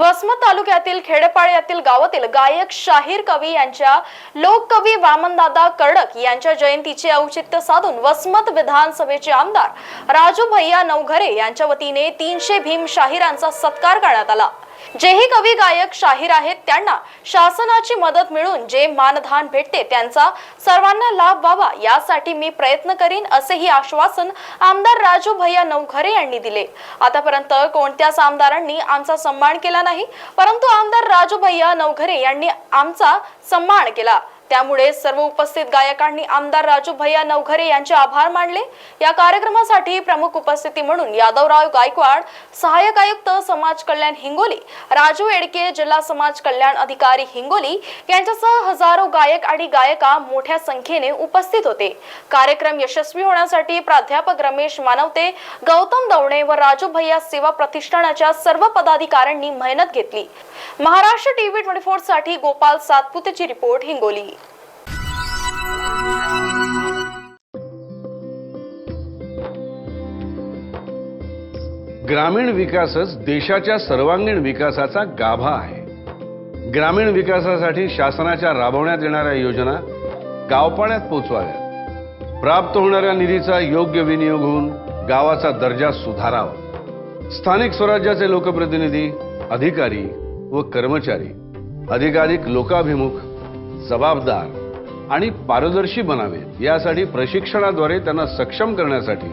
वसमत तालुक्यातील खेडेपाड्यातील गावातील गायक शाहीर कवी यांच्या लोककवी वामनदादा कर्डक यांच्या जयंतीचे औचित्य साधून वसमत विधानसभेचे आमदार राजू भैया नवघरे यांच्या वतीने तीनशे भीम शाहिरांचा सत्कार करण्यात आला. जेही कवी गायक शाहीर आहेत त्यांना शासनाची मदत मिळून जे मानधन भेटते त्यांचा सर्वांना लाभ व्हावा यासाठी मी प्रयत्न करीन असेही आश्वासन आमदार राजू भैया नवघरे यांनी दिले. आतापर्यंत कोणत्याच आमदारांनी आमचा सन्मान केला नाही परंतु आमदार राजू भैया नवघरे यांनी आमचा सन्मान केला. त्यामुळे सर्व उपस्थित गायकांनी आमदार राजू भैया नवघरे यांचे आभार मानले. या कार्यक्रमासाठी प्रमुख उपस्थिती म्हणून यादवराव गायकवाड सहाय्यक आयुक्त समाज कल्याण हिंगोली राजू एडके जिल्हा समाज कल्याण अधिकारी हिंगोली यांच्यासह हजारो गायक आणि गायका मोठ्या संख्येने उपस्थित होते. कार्यक्रम यशस्वी होण्यासाठी प्राध्यापक रमेश मानवते गौतम दवणे व राजू भैया सेवा प्रतिष्ठानाच्या सर्व पदाधिकाऱ्यांनी मेहनत घेतली. महाराष्ट्र टीव्ही ट्वेंटी फोरसाठी गोपाल सातपुतेची रिपोर्ट हिंगोली. ग्रामीण विकासच देशाच्या सर्वांगीण विकासाचा गाभा आहे. ग्रामीण विकासासाठी शासनाच्या राबवण्यात येणाऱ्या योजना गावपाण्यात पोचवाव्या प्राप्त होणाऱ्या निधीचा योग्य विनियोग होऊन गावाचा दर्जा सुधारावा. स्थानिक स्वराज्याचे लोकप्रतिनिधी अधिकारी व कर्मचारी अधिकाधिक लोकाभिमुख जबाबदार आणि पारदर्शी बनावेत. यासाठी प्रशिक्षणाद्वारे त्यांना सक्षम करण्यासाठी